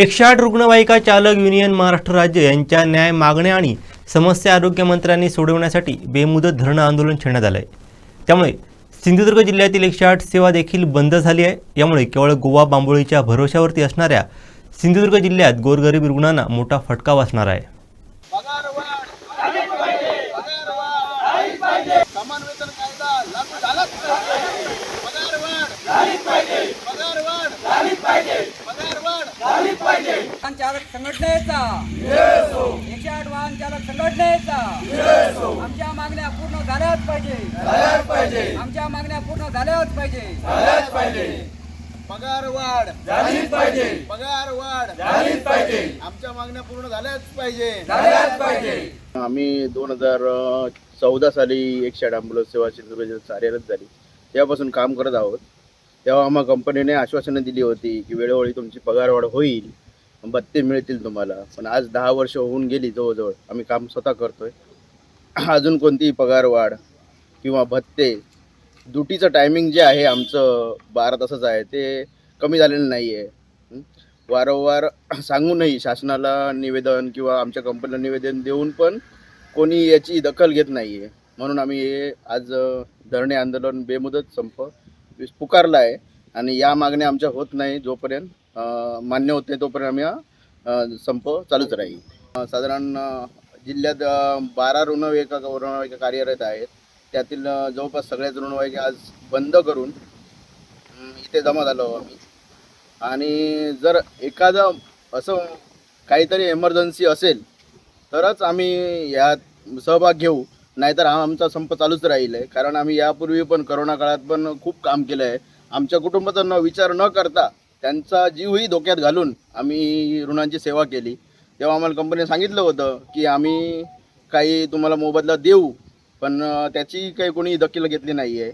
एकशे आठ रुग्णवाहिका चालक युनियन महाराष्ट्र राज्य यांच्या न्याय मागण्या आणि समस्या आरोग्यमंत्र्यांनी सोडवण्यासाठी बेमुदत धरणं आंदोलन छेडण्यात आलं आहे त्यामुळे सिंधुदुर्ग जिल्ह्यातील एकशे आठ सेवा देखील बंद झाली आहे. यामुळे केवळ गोवा बांबोळीच्या भरोश्यावरती असणाऱ्या सिंधुदुर्ग जिल्ह्यात गोरगरीब रुग्णांना मोठा फटका बसणार आहे. समान वेतन कायदा लागू झालाच पाहिजे पगार वाढ झाली पाहिजे पगार वाढ झाली पाहिजे पगार वाढ झाली पाहिजे वाहन चालक संघटनेचा. एकशे आठ वाहन चालक संघटनेचा. आमच्या मागण्या पूर्ण झाल्याच पाहिजे. आमच्या मागण्या पूर्ण झाल्याच पाहिजे. पगार वाढ. झाली पाहिजे. पगार वाढ. झाली पाहिजे. आमच्या मागण्या पूर्ण झाल्याच पाहिजे. झाल्याच पाहिजे. आम्ही दोन हजार चौदा साली एकशे आठ ॲम्ब्युलन्स सेवा सिंधुदुर्ग जिल्ह्यात कार्यरत झाली. तेव्हापासून काम करत आहोत. तेव्हा आम्हाला कंपनीने आश्वासनं दिली होती की वेळोवेळी तुमची पगारवाढ होईल. भत्ते मिळतील तुम्हाला. पण आज दहा वर्ष होऊन गेली जवळजवळ. आम्ही काम स्वतः करतोय. अजून कोणतीही पगारवाढ किंवा भत्ते ड्युटीचं टायमिंग जे आहे आमचं बारा तासाचं आहे ते कमी झालेलं नाही आहे वारंवार सांगूनही शासनाला निवेदन किंवा आमच्या कंपनीला निवेदन देऊन पण कोणी याची दखल घेत नाही आहे म्हणून आम्ही हे आज धरणे आंदोलन बेमुदत संप पुकारला आहे आणि या मागण्या आमच्या होत नाही जोपर्यंत. मान्य होत नाही तोपर्यंत आम्ही हा संप चालूच राहील. साधारण जिल्ह्यात बारा रुग्णवाहिका रुग्णवाहिका कार्यरत आहेत. त्यातील जवळपास सगळ्याच रुग्णवाहिका आज बंद करून इथे जमा झालो आम्ही. आणि जर एखादं असं काहीतरी एमर्जन्सी असेल तरच आम्ही यात सहभाग घेऊ. नाहीतर हा आमचा संप चालूच राहील आहे कारण आम्ही यापूर्वी पण करोना काळात पण खूप काम केलं आहे आमच्या कुटुंबाचा न विचार न करता त्यांचा जीवही धोक्यात घालून आम्ही ऋणांची सेवा केली. तेव्हा आम्हाला कंपनीने सांगितलं होतं की आम्ही काही तुम्हाला मोबदला देऊ पण त्याची काही कोणी दखल घेतली नाही आहे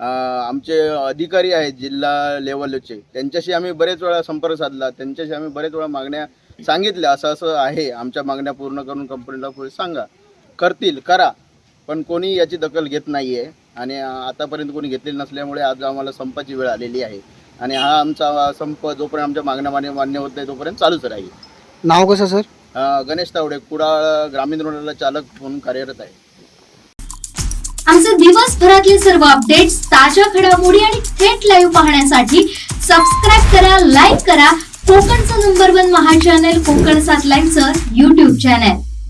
आमचे अधिकारी आहेत जिल्हा लेवलचे त्यांच्याशी आम्ही बरेच वेळा संपर्क साधला त्यांच्याशी आम्ही बरेच वेळा मागण्या सांगितल्या. असं असं आहे. आमच्या मागण्या पूर्ण करून कंपनीला पुढे सांगा. करतील करा पण कोणी याची दखल घेत नाही आहे आणि आतापर्यंत कोणी घेतलेली नसल्यामुळे आज आम्हाला संपाची वेळ आलेली आहे. आणि हा आमचा संप जोपर्यंत आमच्या मागण्या मान्य मान्य होत नाही तोपर्यंत चालूच राहील. नाव कसं सर? अं, गणेश तावडे कुडाळ ग्रामीण रुग्णालय चालक म्हणून कार्यरत आहे. आमचे दिवसभरातले सर्व अपडेट्स ताज्या घडामोडी आणि थेट लाईव्ह पाहण्यासाठी सबस्क्राईब करा लाईक करा. कोकणचं नंबर वन महा चॅनल कोकण सात लाईव्हचं युट्यूब चॅनल